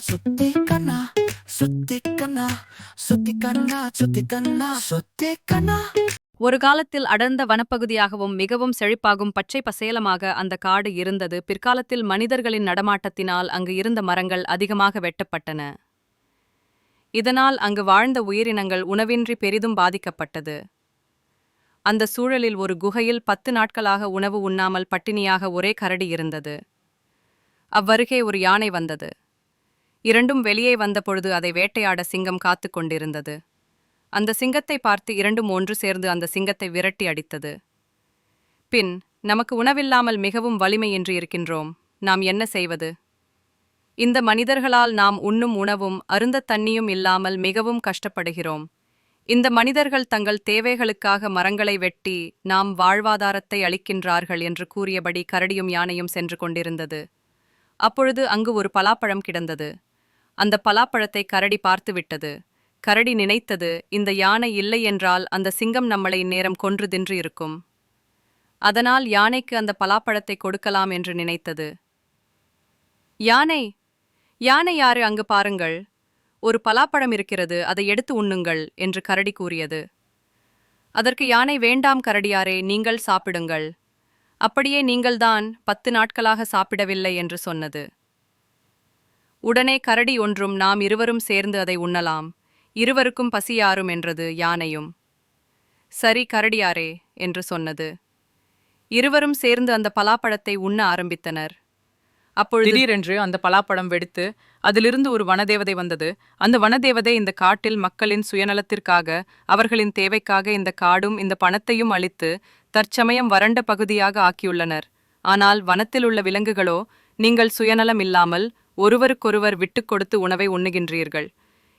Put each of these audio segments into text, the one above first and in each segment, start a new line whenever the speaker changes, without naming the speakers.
சுத்தி கண்ணா சுத்தி கண்ணா சுத்தி கண்ணா சுத்தி கண்ணா சுத்தி கண்ணா.
ஒரு காலத்தில் அடர்ந்த வனப்பகுதியாகவும் மிகவும் செழிப்பாகும் பச்சை பசேலமாக அந்த காடு இருந்தது. பிற்காலத்தில் மனிதர்களின் நடமாட்டத்தினால் அங்கு இருந்த மரங்கள் அதிகமாக வெட்டப்பட்டன. இதனால் அங்கு வாழ்ந்த உயிரினங்கள் உணவின்றி பெரிதும் பாதிக்கப்பட்டது. அந்த சூழலில் ஒரு குகையில் பத்து நாட்களாக உணவு உண்ணாமல் பட்டினியாக ஒரே கரடி இருந்தது. அவ்வருகே ஒரு யானை வந்தது. இரண்டும் வெளியே வந்தபொழுது அதை வேட்டையாட சிங்கம் காத்துக் கொண்டிருந்தது. அந்த சிங்கத்தை பார்த்து இரண்டும் ஒன்று சேர்ந்து அந்த சிங்கத்தை விரட்டி அடித்தது. பின் நமக்கு உணவில்லாமல் மிகவும் வலிமையின்றி இருக்கின்றோம். நாம் என்ன செய்வது? இந்த மனிதர்களால் நாம் உண்ணும் உணவும் அருந்த தண்ணியும் இல்லாமல் மிகவும் கஷ்டப்படுகிறோம். இந்த மனிதர்கள் தங்கள் தேவைகளுக்காக மரங்களை வெட்டி நாம் வாழ்வாதாரத்தை அளிக்கின்றார்கள் என்று கூறியபடி கரடியும் யானையும் சென்று கொண்டிருந்தது. அப்பொழுது அங்கு ஒரு பலாப்பழம் கிடந்தது. அந்த பலாப்பழத்தை கரடி பார்த்துவிட்டது. கரடி நினைத்தது இந்த யானை இல்லை என்றால் அந்த சிங்கம் நம்மளை இந்நேரம் கொன்று தின்று இருக்கும் அதனால் யானைக்கு அந்த பலாப்பழத்தை கொடுக்கலாம் என்று நினைத்தது. யானை யானை யாரு அங்கு பாருங்கள். ஒரு பலாப்பழம் இருக்கிறது அதை எடுத்து உண்ணுங்கள் என்று கரடி கூறியது. அதற்கு யானை வேண்டாம் கரடியாரே நீங்கள் சாப்பிடுங்கள். அப்படியே நீங்கள்தான் பத்து நாட்களாக சாப்பிடவில்லை என்று சொன்னது. உடனே கரடி ஒன்றும் நாம் இருவரும் சேர்ந்து அதை உண்ணலாம். இருவருக்கும் பசியாரும் என்றது யானையும். சரி கரடியாரே என்று சொன்னது. இருவரும் சேர்ந்து அந்த பலாப்பழத்தை உண்ண ஆரம்பித்தனர். அப்பொழுது
திடீரென்று அந்த பலாப்பழம் வெடித்து அதிலிருந்து ஒரு வனதேவதை வந்தது. அந்த வனதேவதை இந்த காட்டில் மக்களின் சுயநலத்திற்காக அவர்களின் தேவைக்காக இந்த காடும் இந்த பணத்தையும் அளித்து தற்சமயம் வறண்ட பகுதியாக ஆக்கியுள்ளனர். ஆனால் வனத்தில் உள்ள விலங்குகளோ நீங்கள் சுயநலம் இல்லாமல் ஒருவருக்கொருவர் விட்டுக் கொடுத்து உணவை உண்ணுகின்றீர்கள்.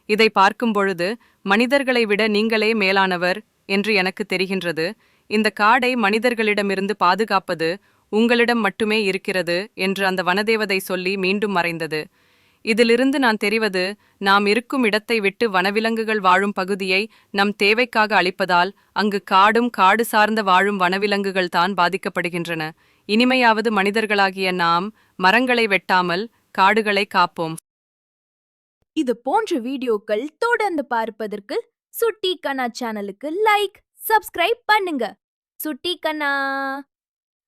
இதை பார்க்கும் பொழுது மனிதர்களை விட நீங்களே மேலானவர் என்று எனக்கு தெரிகின்றது. இந்த காடை மனிதர்களிடமிருந்து பாதுகாப்பது உங்களிடம் மட்டுமே இருக்கிறது என்று அந்த வனதேவதை சொல்லி மீண்டும் மறைந்தது. இதிலிருந்து நான் தெரிவது நாம் இருக்கும் இடத்தை விட்டு வனவிலங்குகள் வாழும் பகுதியை நம் தேவைக்காக அளிப்பதால் அங்கு காடும் காடு சார்ந்த வாழும் வனவிலங்குகள் தான் பாதிக்கப்படுகின்றன. இனிமையாவது மனிதர்களாகிய நாம் மரங்களை வெட்டாமல் காடுகளை காப்போம்.
இது போன்ற வீடியோக்கள் தொடர்ந்து பார்ப்பதற்கு சுட்டி கண்ணா சேனலுக்கு லைக் சப்ஸ்கிரைப் பண்ணுங்க. சுட்டி கண்ணா!